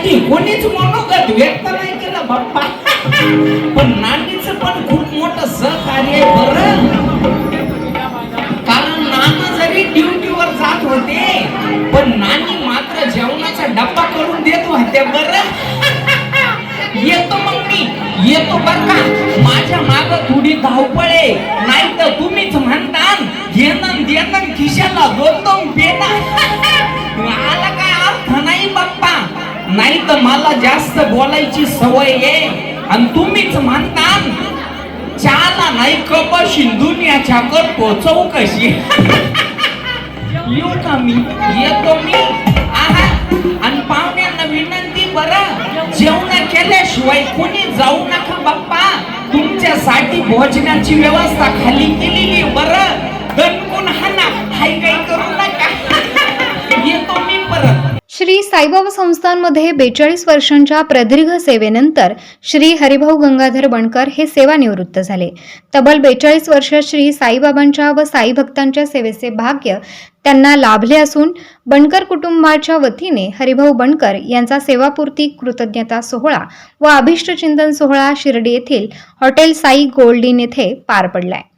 नानीसाठी कोणीच मनोगत व्यक्त नाही केलं बाप्पा. पण नानीच पण खूप मोठं सहकार्य बर. कारण नाना जरी ड्युटीवर जात होते पण नानी मात्र जेवणाचा डब्बा करून देत होत्या बर. येतो मग मी येतो बर का. माझ्या माग थोडी धावपळ आहे. नाही तर तुम्हीच म्हणता घेणं देणं खिशाला दोन दोन पेना आला का नाही तर मला जास्त बोलायची सवय आहे. आणि तुम्हीच म्हणता चहाला नाही कपशी कर करतो चौकशी येऊ का मी? येतो मी. आहा. आणि पाहुण्यांना विनंती बरं. जेवण केल्याशिवाय कोणी जाऊ नका बाप्पा. तुमच्यासाठी भोजनाची व्यवस्था खाली केलेली बर बरं. दणकून हाना हाय काही करू नका. श्री साईबाबा संस्थांमध्ये बेचाळीस वर्षांच्या प्रदीर्घ सेवेनंतर श्री हरिभाऊ गंगाधर बणकर हे सेवानिवृत्त झाले. तब्बल बेचाळीस वर्ष श्री साईबाबांच्या व साई भक्तांच्या सेवेचे भाग्य त्यांना लाभले असून बणकर कुटुंबाच्या वतीने हरिभाऊ बणकर यांचा सेवापूर्ती कृतज्ञता सोहळा व अभिष्टचिंतन सोहळा शिर्डी येथील हॉटेल साई गोल्ड इन येथे पार पडलाय.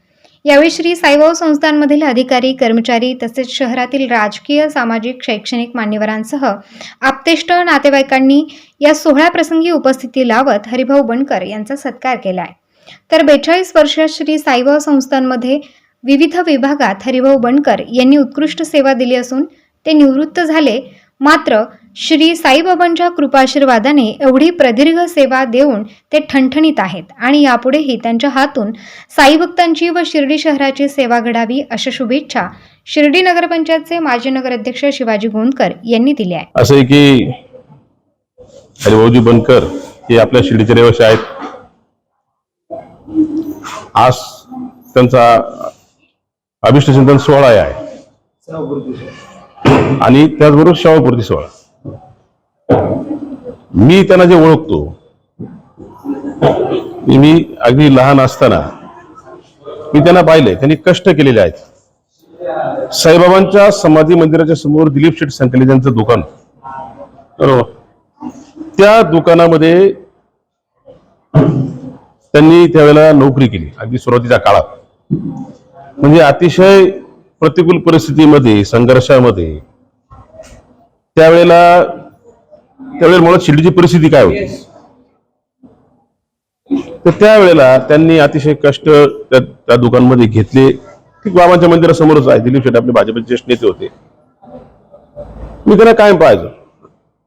यावेळी श्री साईबाऊ संस्थांमधील अधिकारी कर्मचारी तसेच शहरातील राजकीय सामाजिक शैक्षणिक मान्यवरांसह आप्तेष्ट नातेवाईकांनी या सोहळ्याप्रसंगी उपस्थिती लावत हरिभाऊ बनकर यांचा सत्कार केला आहे तर बेचाळीस वर्षात श्री साईबाऊ संस्थांमध्ये विविध विभागात हरिभाऊ बनकर यांनी उत्कृष्ट सेवा दिली असून ते निवृत्त झाले. मात्र श्री साईबाबांच्या कृपाशीर्वादाने एवढी प्रदीर्घ सेवा देऊन ते ठणठणीत आहेत आणि यापुढेही त्यांच्या हातून साई भक्तांची व शिर्डी शहराची सेवा घडावी अशा शुभेच्छा शिर्डी नगरपंचायतचे माजी नगराध्यक्ष शिवाजी गोंदकर यांनी दिल्या आहे असं की हरिभाऊजी बनकर हे आपल्या शिर्डीचे रहिवासी आहेत. आज त्यांचा अभिष्ट चिंतन सोहळा आहे. आणि त्याचबरोबर शवापूर्ती सोहळा. मी त्यांना जे ओळखतो ते मी अगदी लहान असताना मी त्यांना पाहिले त्यांनी कष्ट केलेले आहेत. साईबाबांच्या समाधी मंदिराच्या समोर दिलीप शेठ संकले त्यांचं दुकान. बरोबर? त्या दुकानामध्ये त्यांनी त्यावेळेला नोकरी केली अगदी सुरुवातीच्या काळात. म्हणजे अतिशय प्रतिकूल परिस्थितीमध्ये संघर्षामध्ये त्यावेळेला त्यावेळेला मुळात शिर्डीची परिस्थिती काय होती? तर त्यावेळेला त्यांनी अतिशय कष्ट त्या दुकानमध्ये घेतले. ठीक बाबांच्या मंदिरासमोरच आहे. दिलीप शेट्टी आपले भाजपचे ज्येष्ठ नेते होते. मी त्यांना कायम पाहायचो.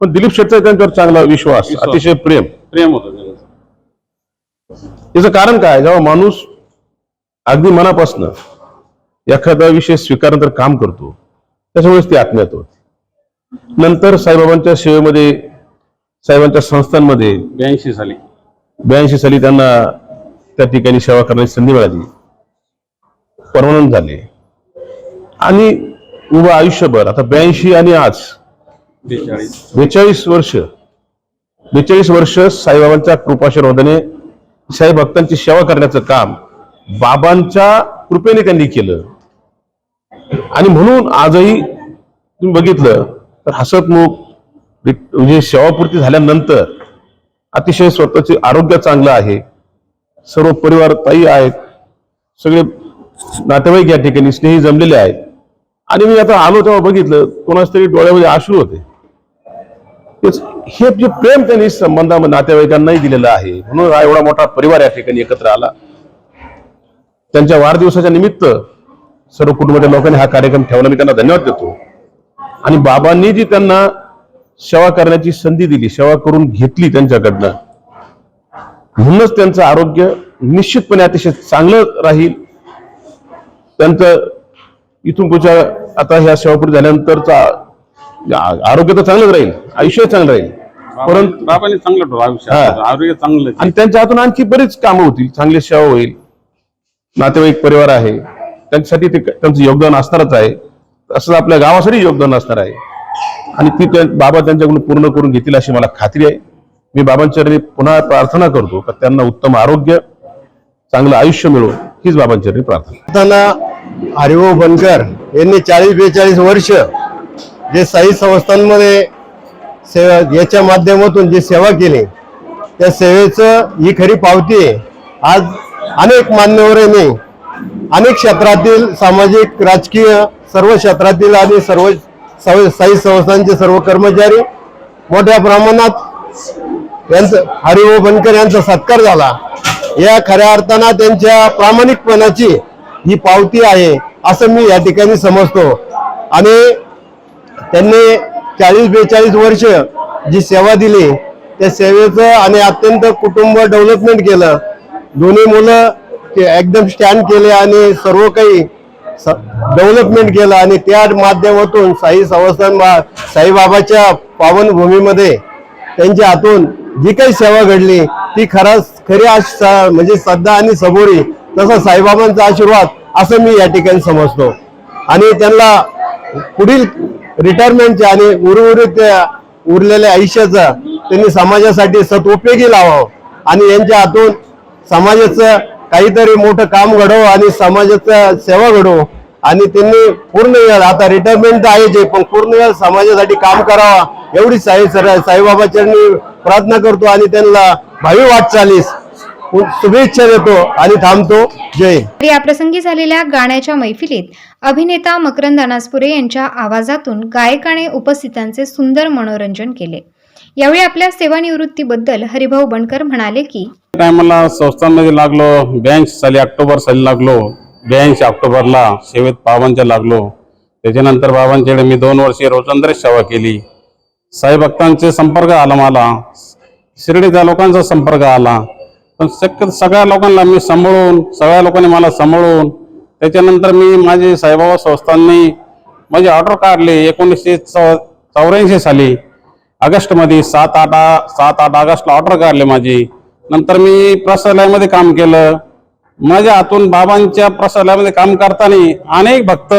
पण दिलीप शेट्टीचा त्यांच्यावर चांगला विश्वास. अतिशय प्रेम. प्रेम होतं त्यांचं. याचं कारण काय? जेव्हा माणूस अगदी मनापासनं एखादा विषय स्वीकारनंतर काम करतो त्याच्यामुळेच ती आत्मीयता होते. नंतर साईबाबांच्या सेवेमध्ये साहेबांच्या संस्थांमध्ये ब्याऐंशी साली. ब्याऐंशी साली त्यांना त्या ठिकाणी सेवा करण्याची संधी मिळाली. परमनंट झाले. आणि उभं आयुष्यभर आता ब्याऐंशी आणि आज बेचाळीस. वर्ष बेचाळीस वर्ष साईबाबांच्या कृपाशीर्वादाने साई भक्तांची सेवा करण्याचं काम बाबांच्या कृपेने त्यांनी केलं. आणि म्हणून आजही तुम्ही बघितलं तर हसतमुख म्हणजे सेवापूर्ती झाल्यानंतर अतिशय स्वतःचे आरोग्य चांगलं आहे. सर्व परिवार ताई आहेत. सगळे नातेवाईक या ठिकाणी स्नेही जमलेले आहेत. आणि मी आता आलो तेव्हा बघितलं कोणाच तरी डोळ्यामध्ये आश्रू होते. हे जे प्रेम त्यांनी संबंधामध्ये नातेवाईकांनाही दिलेलं आहे. म्हणून हा एवढा मोठा परिवार या ठिकाणी एकत्र आला. त्यांच्या वाढदिवसाच्या निमित्त सर्व कुटुंबाच्या लोकांनी हा कार्यक्रम ठेवला. मी त्यांना धन्यवाद देतो. आणि बाबांनी जी त्यांना सेवा करण्याची संधी दिली सेवा करून घेतली त्यांच्याकडनं. म्हणूनच त्यांचं आरोग्य निश्चितपणे अतिशय चांगलं राहील. त्यांचं इथून पुढच्या आता ह्या सेवापूर्ती झाल्यानंतरचा आरोग्य तर चांगलंच राहील आयुष्य चांगलं राहील. परंतु बाबांनी चांगलं ठेवलं आयुष्य. आरोग्य चांगलं. आणि त्यांच्या हातून आणखी बरीच कामं होतील चांगली सेवा होईल. नातेवाईक परिवार आहे. त्यांच्यासाठी ते त्यांचं योगदान असणारच आहे. तसंच आपल्या गावासाठी योगदान असणार आहे. आणि ती बाबा त्यांच्याकडून पूर्ण करून घेतील अशी मला खात्री आहे. मी बाबांचरणी पुन्हा प्रार्थना करतो का त्यांना उत्तम आरोग्य चांगलं आयुष्य मिळो हीच बाबांचरणी प्रार्थना. हरिभाऊ बनकर यांनी चाळीस बेचाळीस वर्ष जे साई संस्थांमध्ये सेवा याच्या माध्यमातून जी सेवा केली त्या सेवेचं ही खरी पावती आहे. आज अनेक मान्यवरांनी अनेक क्षेत्रातील सामाजिक राजकीय सर्व क्षेत्रातील आणि सर्व साई संस्थांचे सर्व कर्मचारी मोठ्या प्रमाणात यांचं हरिभाऊ बनकर यांचा सत्कार झाला. या खऱ्या अर्थानं त्यांच्या प्रामाणिकपणाची ही पावती आहे असं मी या ठिकाणी समजतो. आणि त्यांनी चाळीस बेचाळीस वर्ष जी सेवा दिली त्या सेवेचं आणि अत्यंत कुटुंब डेव्हलपमेंट केलं. दोन्ही मुलं एकदम स्टँड केले आणि सर्व काही डेव्हलपमेंट केलं आणि त्या माध्यमातून साई संस्थान साईबाबाच्या पावनभूमीमध्ये त्यांच्या हातून जी काही सेवा घडली ती खरंच खरी आश- स- म्हणजे श्रद्धा आणि सबोरी तसा साईबाबांचा आशीर्वाद असं मी या ठिकाणी समजतो. आणि त्यांना पुढील रिटायरमेंटच्या आणि उर्वरित उरलेल्या आयुष्याचा त्यांनी समाजासाठी सदुपयोगी लावावं आणि यांच्या हातून समाजाचं काहीतरी मोठं काम घडव आणि समाजाचं सेवा घडव आणि त्यांनी पूर्ण वेळ आता रिटायरमेंट तर जे पण पूर्ण वेळ समाजासाठी काम करावा एवढी साई सर साईबाबाच्यांनी प्रार्थना करतो आणि त्यांना भावी वाटचालीस शुभेच्छा देतो आणि थांबतो. जय. या प्रसंगी झालेल्या गाण्याच्या मैफिलीत अभिनेता मकरंद अनासपुरे यांच्या आवाजातून गायकाने उपस्थितांचे सुंदर मनोरंजन केले. यावेळी आपल्या सेवानिवृत्तीबद्दल हरिभाऊ बनकर म्हणाले की टायमाला संस्थांमध्ये लागलो ब्याऐंशी साली ऑक्टोबर साली लागलो ब्याऐंशी ऑक्टोबरला सेवेत बाबांच्या लागलो. त्याच्यानंतर बाबांच्याकडे मी दोन वर्षे रोजंदारी सेवा केली. साई भक्तांचे संपर्क आला मला. शिर्डीच्या लोकांचा संपर्क आला. पण शक्य सगळ्या लोकांना मी सांभाळून सगळ्या लोकांनी मला सांभाळून त्याच्यानंतर मी माझे साईबाबा संस्थांनी माझी ऑर्डर काढली. एकोणीसशे चौ चौऱ्याऐंशी साली. ऑगस्टमध्ये सात आठ सात आठ ऑगस्टला ऑर्डर काढली माझी. नंतर मी प्रसालयामध्ये काम केलं. माझ्या हातून बाबांच्या प्रसालयामध्ये काम करताना अनेक भक्त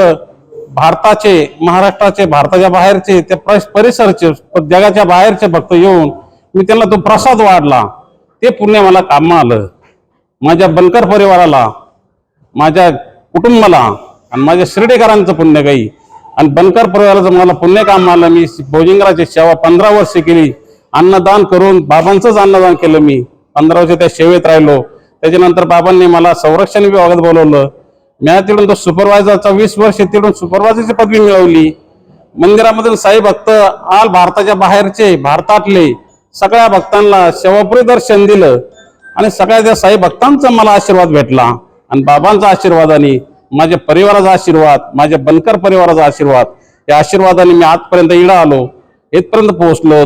भारताचे महाराष्ट्राचे भारताच्या बाहेरचे त्या परिसरचे जगाच्या बाहेरचे भक्त येऊन मी त्यांना तो प्रसाद वाढला. ते पुण्य मला काम आलं. माझ्या बनकर परिवाराला माझ्या कुटुंबाला आणि माझ्या शिर्डेकरांचं पुण्य काही. आणि बनकर परिवाराचं मला पुण्य काम आलं मी भोजिंगराची सेवा पंधरा वर्ष केली. अन्नदान करून बाबांचंच अन्नदान केलं मी. पंधरा वर्ष त्या सेवेत राहिलो. त्याच्यानंतर बाबांनी मला संरक्षण विभागात बोलवलं. मी तिकडून तो सुपरवायझरचा वीस वर्ष तिकडून सुपरवायझरची पदवी मिळवली. मंदिरामधून साई भक्त आल भारताच्या बाहेरचे भारतातले. सगळ्या भक्तांना सेवापुरी दर्शन दिलं. आणि सगळ्या त्या साई भक्तांचा मला आशीर्वाद भेटला. आणि बाबांचा आशीर्वाद आणि माझ्या परिवाराचा आशीर्वाद माझ्या बनकर परिवाराचा आशीर्वाद. या आशीर्वादाने मी आजपर्यंत इडा आलो. इथपर्यंत पोहोचलो.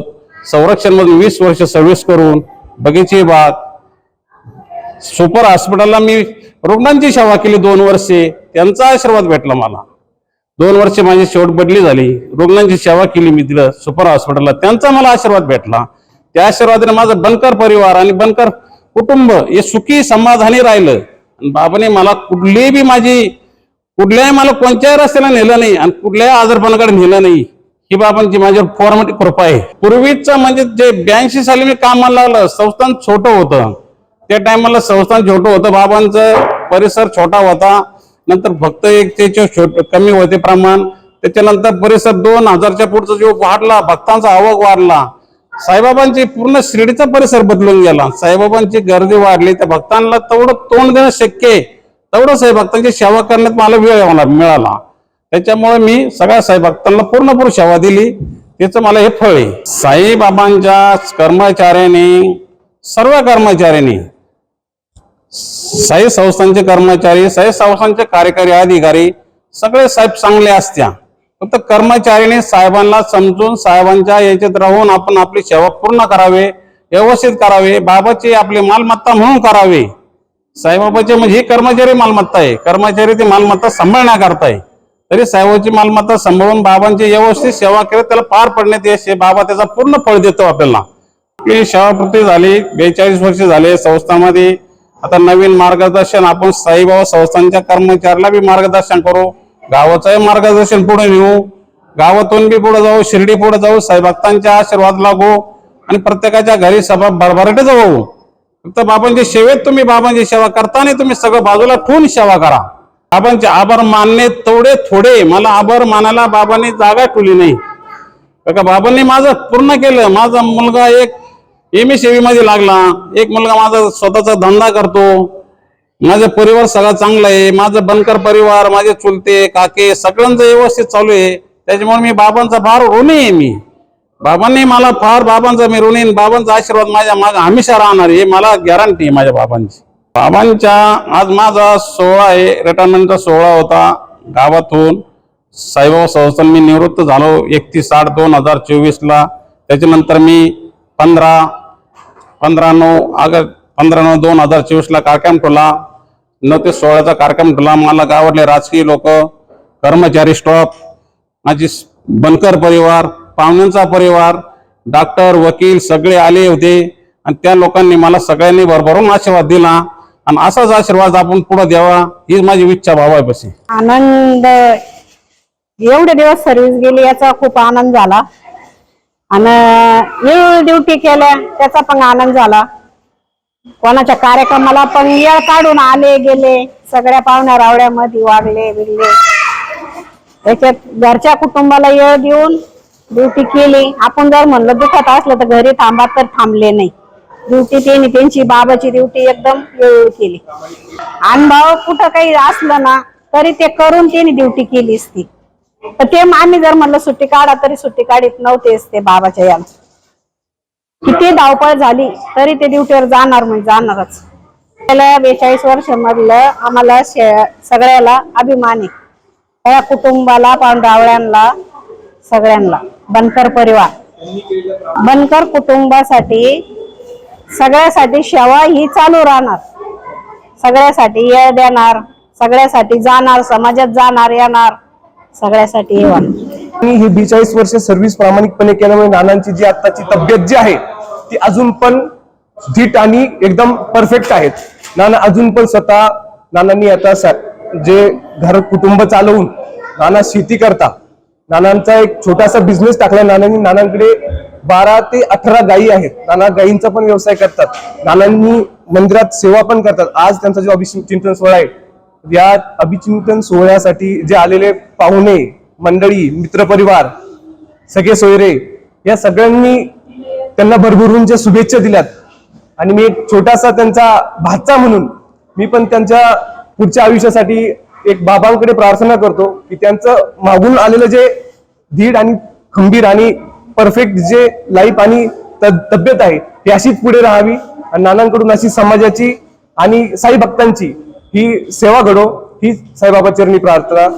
संरक्षण मधून वीस वर्ष सर्व्हिस करून बगीची बाग सुपर हॉस्पिटलला मी रुग्णांची सेवा केली दोन वर्षे. त्यांचा आशीर्वाद भेटला मला. दोन वर्षे माझी शेवट बदली झाली. रुग्णांची सेवा केली मी दिलं सुपर हॉस्पिटलला त्यांचा मला आशीर्वाद भेटला. त्या आशीर्वादाने माझं बनकर परिवार आणि बनकर कुटुंब हे सुखी समाधानी राहिलं. आणि बाबाने मला कुठलीही बी माझी कुठल्याही मला कोणत्याही रस्त्याला नेलं नाही आणि कुठल्याही आजारपणाकडे नेलं नाही. ही बाबांची माझ्यावर फॉर्मॅटिक कृपा आहे. पूर्वीचं म्हणजे जे ब्याऐंशी साली मी कामाला लागलं संस्थान छोटं होतं. त्या टायमाला संस्थान छोटं होतं. बाबांचं परिसर छोटा होता. नंतर फक्त एक त्याचे छोट कमी होते प्रमाण. त्याच्यानंतर परिसर दोन हजारच्या पुढचा जो वाढला भक्तांचा आवक वाढला. साईबाबांची पूर्ण शिर्डीचा परिसर बदलून गेला. साईबाबांची गर्दी वाढली. त्या भक्तांना तेवढं तोंड देणं शक्य आहे. तेवढं साई भक्तांची सेवा करण्यात मला वेळ मिळाला. त्याच्यामुळे मी सगळ्या साई भक्तांना पूर्णपूर सेवा दिली. त्याचं मला हे फळ आहे. साईबाबांच्या कर्मचाऱ्यांनी सर्व कर्मचाऱ्यांनी साई संस्थांचे कर्मचारी साई संस्थांचे कार्यकारी अधिकारी सगळे साहेब चांगले असत्या. फक्त कर्मचाऱ्याने साहेबांना समजून साहेबांच्या याच्यात राहून आपण आपली सेवा पूर्ण करावे व्यवस्थित करावे बाबाची आपली मालमत्ता म्हणून करावे. साईबाबाचे म्हणजे ही कर्मचारी मालमत्ता आहे. कर्मचारी ती मालमत्ता सांभाळण्याकरता आहे तरी साहेबाची मालमत्ता सांभाळून बाबांची व्यवस्थित सेवा केली त्याला पार पडण्यात यश हे बाबा त्याचा पूर्ण फळ देतो आपल्याला. आपली सेवापूर्ती झाली बेचाळीस वर्ष झाले संस्थामध्ये. आता नवीन मार्गदर्शन आपण साईबाबा संस्थांच्या कर्मचाऱ्याला बी मार्गदर्शन करू. गावाचंही मार्गदर्शन पुढे नेऊ. गावातून बी पुढे जाऊ शिर्डी पुढे जाऊ साईभक्तांच्या आशीर्वाद लागू. आणि प्रत्येकाच्या घरी सभा भरभराटे जाऊ फक्त बाबांच्या सेवेत तुम्ही बाबांची सेवा करताना तुम्ही सगळं बाजूला ठेवून सेवा करा. बाबांचे आभार मानणे तेवढे थोडे मला आभार मानायला बाबांनी जागा ठेवली नाही. का बाबांनी माझं पूर्ण केलं. माझा मुलगा एक एम एस लागला. एक मुलगा माझा स्वतःचा धंदा करतो. माझा परिवार सगळा चांगला आहे. माझं बनकर परिवार माझे चुलते काके सगळ्यांचं व्यवस्थित चालू आहे. त्याच्यामुळे मी बाबांचा फार ऋणी आहे मी. बाबांनी मला फार बाबांचा मी बाबांचा आशीर्वाद माझ्या मागे हमेशा राहणार आहे. हे मला गॅरंटी आहे माझ्या बाबांची. बाबांच्या आज माझा सोहळा आहे रिटायरमेंटचा सोहळा होता गावातून. साईबाबा संस्थान मी निवृत्त झालो एकतीस आठ दोन हजार चोवीसला. त्याच्यानंतर मी पंधरा पंधरा नऊ ऑगस्ट पंधरा नऊ दोन हजार चोवीसला कार्यक्रम ठेवला. न ते सोळाचा कार्यक्रम ठेवला. मला गावातले राजकीय लोक कर्मचारी स्टॉप माझी बनकर परिवार पाहुण्यांचा परिवार डॉक्टर वकील सगळे आले होते. आणि त्या लोकांनी मला सगळ्यांनी भरभरून आशीर्वाद दिला. आणि असाच आशीर्वाद आपण पुढे द्यावा हीच माझी इच्छा भावापाशी. आनंद एवढे दिवस सर्व्हिस गेली याचा खूप आनंद झाला. आणि ड्युटी केल्या त्याचा पण आनंद झाला. कोणाच्या कार्यक्रमाला पण वेळ काढून आले गेले. सगळ्या पाहुण्या रावड्यामध्ये वागले बिगले. त्याच्यात घरच्या कुटुंबाला वेळ देऊन ड्युटी केली. आपण जर म्हणलं दुखत असलं तर घरी थांबा तर थांबले नाही. ड्युटी त्यांनी त्यांची बाबाची ड्युटी एकदम वेळोवेळी केली. अनुभव कुठं काही असलं ना तरी ते करून त्यांनी ड्युटी केली असती तर ते आम्ही जर म्हणलं सुट्टी काढा तरी सुट्टी काढीत नव्हतेच ते बाबाच्या याला. किती धावपळ झाली तरी ते ड्युटीवर जाणार म्हणजे जाणारच. गेल्या बेचाळीस वर्ष मधलं आम्हाला शे- सगळ्याला अभिमान. आहे त्या कुटुंबाला पांडरावळ्यांना सगळ्यांना. बनकर परिवार. बनकर कुटुंबासाठी सगळ्यासाठी सेवा ही चालू राहणार. सगळ्यासाठी येळ देणार सगळ्यासाठी जाणार समाजात जाणार येणार सगळ्यासाठी हे मी ही बेचाळीस वर्ष सर्व्हिस प्रामाणिकपणे केल्यामुळे नानांची जी आत्ताची तब्येत जी आहे ती अजून पण धीट आणि एकदम परफेक्ट आहेत नाना अजून पण स्वतः नानांनी आता जे घर कुटुंब चालवून नाना शेती करता नानांचा एक छोटासा बिझनेस टाकला. नानांनी नानांकडे बारा ते अठरा गायी आहेत. नाना गायींचा पण व्यवसाय करतात. नानांनी मंदिरात सेवा पण करतात. आज त्यांचा जो अभिचिंतन सोहळा आहे या अभिचिंतन सोहळ्यासाठी जे आलेले पाहुणे मंडळी मित्रपरिवार सगळे सोयरे या सगळ्यांनी त्यांना भरभरून ज्या शुभेच्छा दिल्यात. आणि मी एक छोटासा त्यांचा भाचा म्हणून मी पण त्यांच्या पुढच्या आयुष्यासाठी एक बाबांकडे प्रार्थना करतो की त्यांचं मागून आलेलं जे धीड आणि खंबीर आणि परफेक्ट जे लाईफ आणि तब्येत आहे ती अशीच पुढे राहावी आणि नानांकडून अशी समाजाची आणि साई भक्तांची ही सेवा घडो ही साईबाबा चरणी प्रार्थना.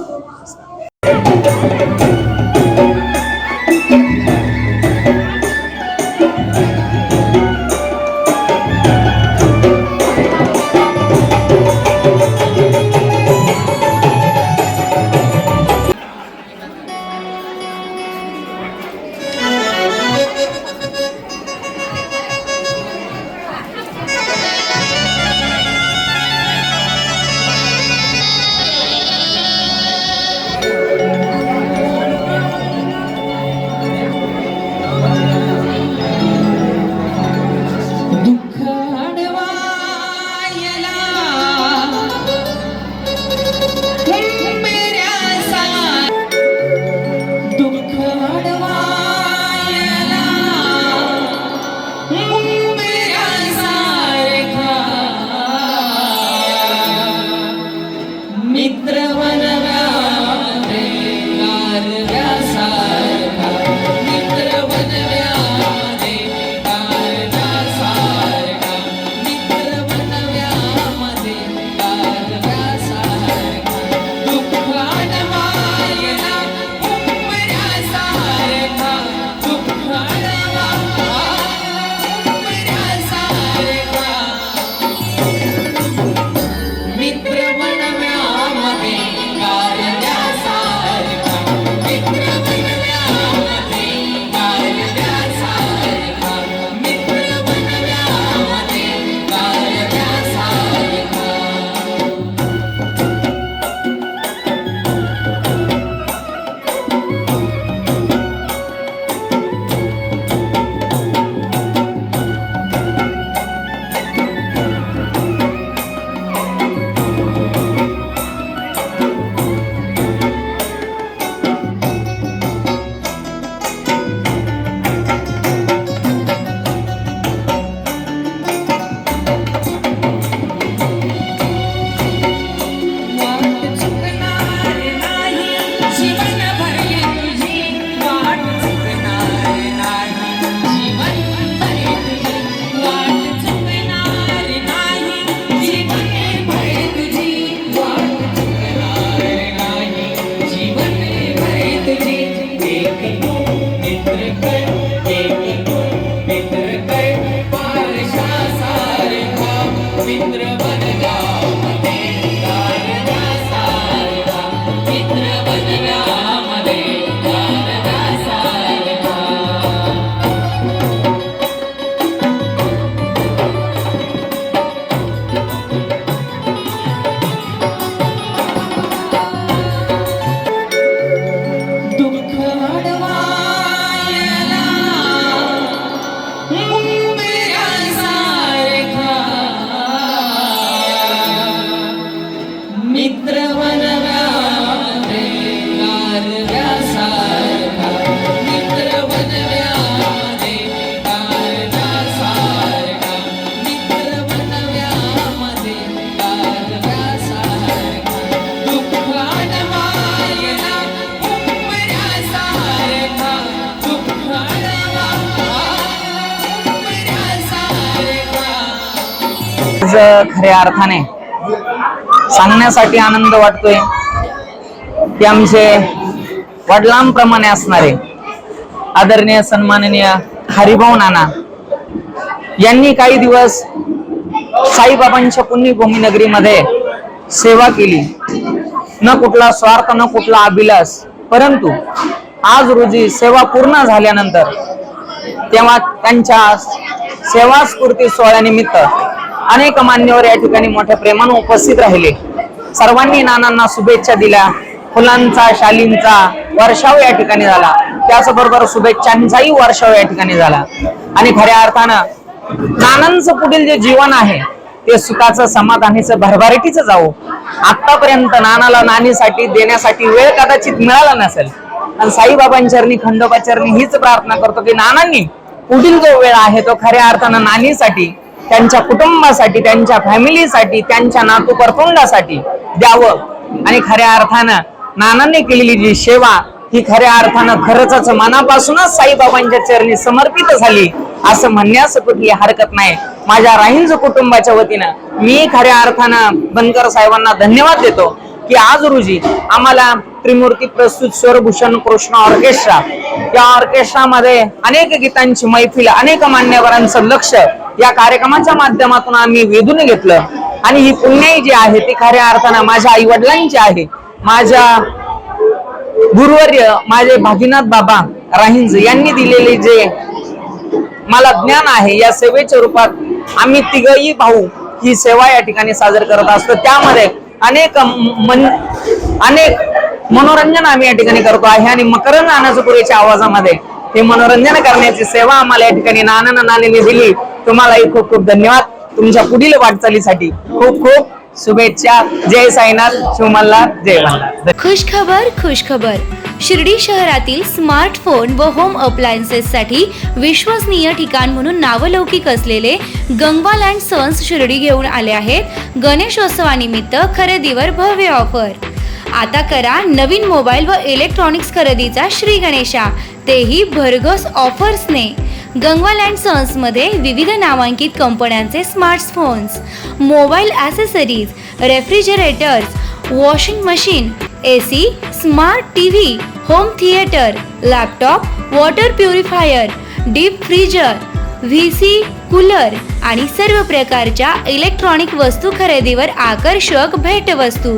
ರುದ್ರವನ आज खऱ्या अर्थाने सांगण्यासाठी आनंद वाटतोय की आमचे वडिलांप्रमाणे असणारे आदरणीय सन्माननीय हरिभाऊ नाना यांनी काही दिवस साईबाबांच्या पुण्यभूमी नगरीमध्ये सेवा केली. न कुठला स्वार्थ न कुठला अभिलाष परंतु आज रोजी सेवा पूर्ण झाल्यानंतर तेव्हा त्यांच्या सेवा स्फूर्ती सोहळ्यानिमित्त अनेक मान्यवर या ठिकाणी मोठ्या प्रेमाने उपस्थित राहिले. सर्वांनी नानांना शुभेच्छा दिल्या. फुलांचा शालींचा वर्षाव या ठिकाणी झाला. त्याचबरोबर शुभेच्छांचाही वर्षाव या ठिकाणी झाला. आणि खऱ्या अर्थानं नानांचं पुढील जे जीवन आहे ते सुखाचं समाधानीचं भरभराटीचं जावं. आतापर्यंत नानाला नानीसाठी देण्यासाठी वेळ कदाचित मिळाला नसेल. आणि साईबाबांचरणी चरणी हीच प्रार्थना करतो की नानांनी पुढील जो वेळ आहे तो खऱ्या अर्थानं नानीसाठी त्यांच्या कुटुंबासाठी त्यांच्या फॅमिलीसाठी त्यांच्या नातू परतुंडासाठी द्यावं. आणि खऱ्या अर्थानं नानांनी केलेली जी सेवा ही खऱ्या अर्थानं खरंच मनापासूनच साईबाबांच्या चरणी समर्पित झाली असं म्हणण्यास कुठली हरकत नाही. माझ्या राहींज कुटुंबाच्या वतीनं मी खऱ्या अर्थानं बनकर साहेबांना धन्यवाद देतो. की आज रोजी आम्हाला त्रिमूर्ती प्रस्तुत स्वरभूषण कृष्ण ऑर्केस्ट्रा. या ऑर्केस्ट्रामध्ये अनेक गीतांची मैफिल अनेक मान्यवरांचं लक्ष या कार्यक्रमाच्या माध्यमातून आम्ही वेधून घेतलं. आणि ही पुण्याई जी आहे ती खऱ्या अर्थानं माझ्या आई वडिलांची आहे. माझ्या गुरुवर्य माझे भागीनाथ बाबा राहिंज यांनी दिलेले जे मला ज्ञान आहे या सेवेच्या रूपात आम्ही तिघही भाऊ ही सेवा या ठिकाणी साजर करत असतो. त्यामध्ये अनेक मन अनेक मनोरंजन आम्ही या ठिकाणी करतो आहे आणि मकरंद नानाचपुरीच्या आवाजामध्ये हे मनोरंजन करण्याची सेवा आम्हाला या ठिकाणी नाना नानीने दिली. तुम्हालाही खूप खूप धन्यवाद. तुमच्या पुढील वाटचालीसाठी खूप खूप शुभेच्छा जय साईनाथ शिवमल्ला जय मल्हार खुश खबर खुश खबर शिर्डी शहरातील स्मार्टफोन व होम अप्लायन्सेससाठी विश्वसनीय ठिकाण म्हणून नावलौकिक असलेले गंगवाल अँड सन्स शिर्डी घेऊन आले आहेत. गणेशोत्सवानिमित्त खरेदीवर भव्य ऑफर. आता करा नवीन मोबाईल व इलेक्ट्रॉनिक्स खरेदीचा श्री गणेशा. तेही भरघोस ऑफर्सने. गंगवाल अँड सन्समध्ये विविध नामांकित कंपन्यांचे smartphones mobile accessories refrigerators washing machine A C smart T V home theatre laptop water purifier deep freezer V C cooler आणि सर्व प्रकारच्या इलेक्ट्रॉनिक वस्तू खरेदीवर आकर्षक भेटवस्तू.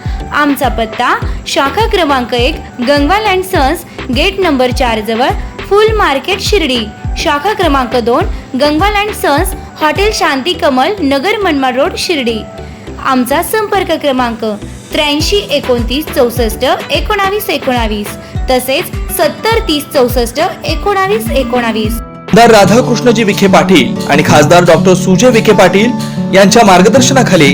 आमचा पत्ता शाखा क्रमांक एक Gangwal and sons gate number चार जवळ फुल मार्केट शिर्डी. शाखा क्रमांक दोन Gangwal and sons hotel Shanti Kamal Nagar Manmad road Shirdi. आमचा संपर्क क्रमांक त्र्याऐंशी एकोणतीस चौसष्ट एकोणावीस एकोणावीस तसेच सत्तर तीस चौसष्ट एकोणावीस एकोणावीस. आमदार राधाकृष्णजी विखे पाटील आणि खासदार डॉक्टर सुजय विखे पाटील यांच्या मार्गदर्शनाखाली